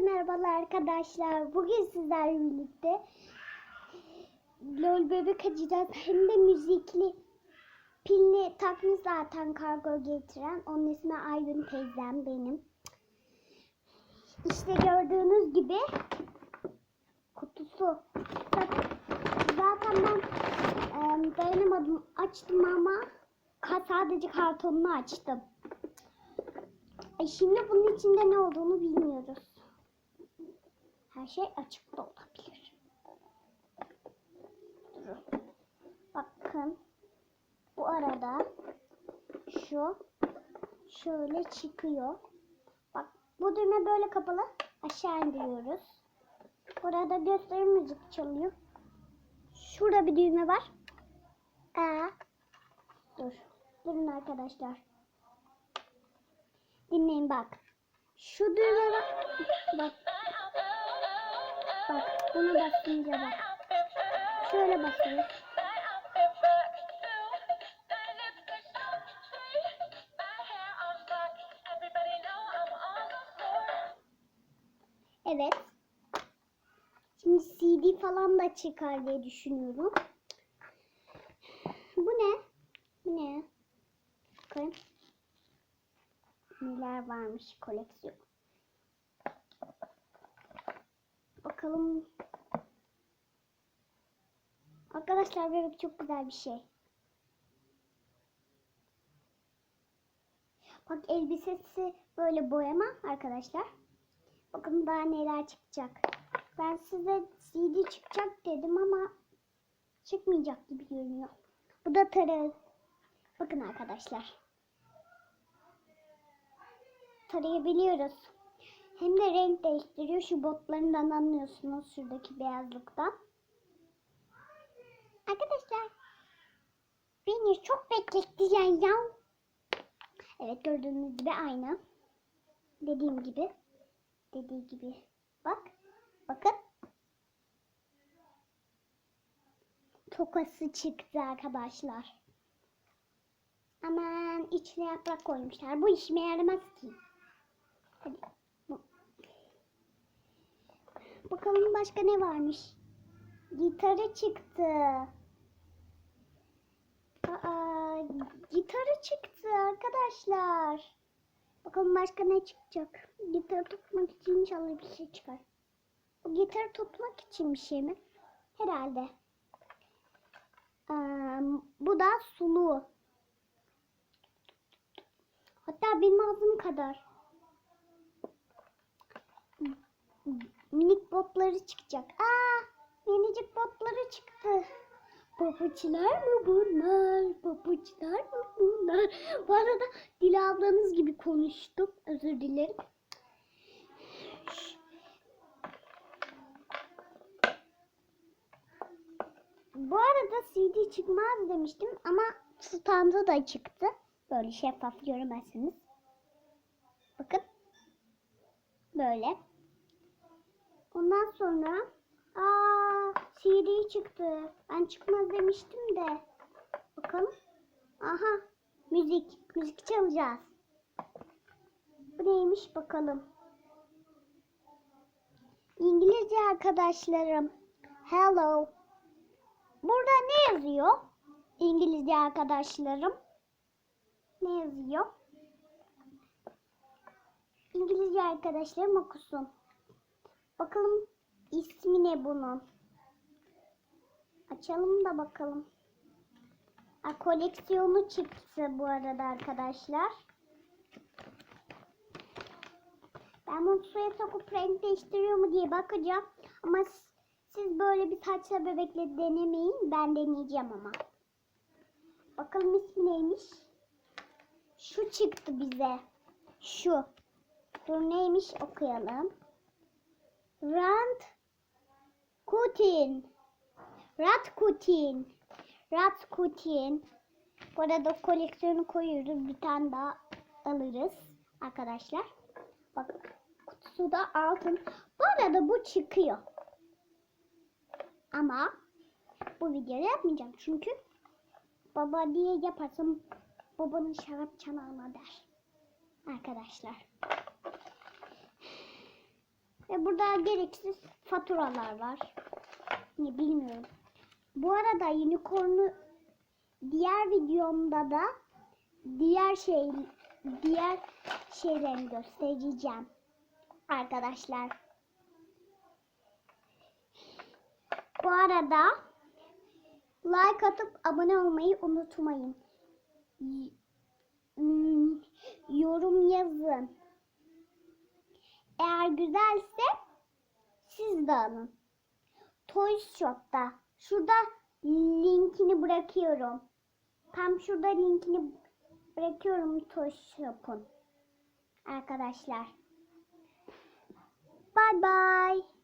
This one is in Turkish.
merhabalar arkadaşlar. Bugün sizlerle birlikte LOL bebek açacağız. Hem de müzikli. Pilini takmış zaten kargo getiren. Onun ismi Aygün teyzem benim. İşte gördüğünüz gibi kutusu. Zaten ben e, dayanamadım açtım ama sadece kartonunu açtım. E şimdi bunun içinde ne olduğunu bilmiyoruz. Her şey açık da olabilir. Durun. Bakın. Bu arada şu şöyle çıkıyor. Bak bu düğme böyle kapalı. Aşağı indiriyoruz. Burada gösteri müzik çalıyor. Şurada bir düğme var. Aa. Dur. Durun arkadaşlar. Dinleyin bak. Şu düğme bak. Bak. Bak. Bunu basınca bak. Şöyle basıyoruz. Evet. Şimdi CD falan da çıkar diye düşünüyorum. Bu ne? Bu ne? Bakın. Neler varmış koleksiyon. Bakalım. Arkadaşlar bebek çok güzel bir şey. Bak elbisesi böyle boyama arkadaşlar. Bakın daha neler çıkacak. Ben size CD çıkacak dedim ama çıkmayacak gibi görünüyor. Bu da tarı. Bakın arkadaşlar. Tarayabiliyoruz. Hem de renk değiştiriyor. Şu botlarından anlıyorsunuz şuradaki beyazlıktan. Arkadaşlar. Beni çok beklettiler ya. Evet gördüğünüz gibi aynı. Dediğim gibi. Dediği gibi. Bak. Bakın. Tokası çıktı arkadaşlar. Aman içine yaprak koymuşlar. Bu işime yaramaz ki. Hadi. Bakalım başka ne varmış. Gitarı çıktı. Aa, gitarı çıktı arkadaşlar. Bakalım başka ne çıkacak. Gitarı tutmak için inşallah bir şey çıkar. Bu gitarı tutmak için bir şey mi? Herhalde. Ee, bu da sulu. Hatta benim ağzım kadar. Minik botları çıkacak. Aa, minicik botları çıktı. Papuçlar mı bunlar? Papuçlar mı bunlar? Bu arada Dila ablanız gibi konuştum. Özür dilerim. Bu arada CD çıkmaz demiştim ama standı da çıktı. Böyle şeffaf göremezsiniz. Bakın. Böyle. Ondan sonra aa CD çıktı. Ben çıkmaz demiştim de. Bakalım. Aha. Müzik. Müzik çalacağız. Bu neymiş bakalım. İngilizce arkadaşlarım. Hello. Burada ne yazıyor? İngilizce arkadaşlarım. Ne yazıyor? İngilizce arkadaşlarım okusun. Bakalım ismi ne bunun? Açalım da bakalım. Ha, koleksiyonu çıktı bu arada arkadaşlar. Ben bunu suya sokup renk değiştiriyor mu diye bakacağım. Ama siz böyle bir saçla bebekle denemeyin. Ben deneyeceğim ama. Bakalım ismi neymiş? Şu çıktı bize. Şu. Dur neymiş okuyalım. Rand Kutin. Rat Kutin. Rat Kutin. Bu arada koleksiyonu koyuyoruz. Bir tane daha alırız arkadaşlar. Bak kutusu da altın. Bu arada bu çıkıyor. Ama bu videoyu yapmayacağım. Çünkü baba diye yaparsam babanın şarap çanağına der. Arkadaşlar. Ve burada gereksiz faturalar var. Ne bilmiyorum. Bu arada unicorn'u diğer videomda da diğer şey diğer şeylerini göstereceğim. Arkadaşlar. Bu arada like atıp abone olmayı unutmayın. Yorum yazın. Eğer güzelse siz de alın. Toys Shop'ta. Şurada linkini bırakıyorum. Tam şurada linkini bırakıyorum Toys Shop'un. Arkadaşlar. Bye bye.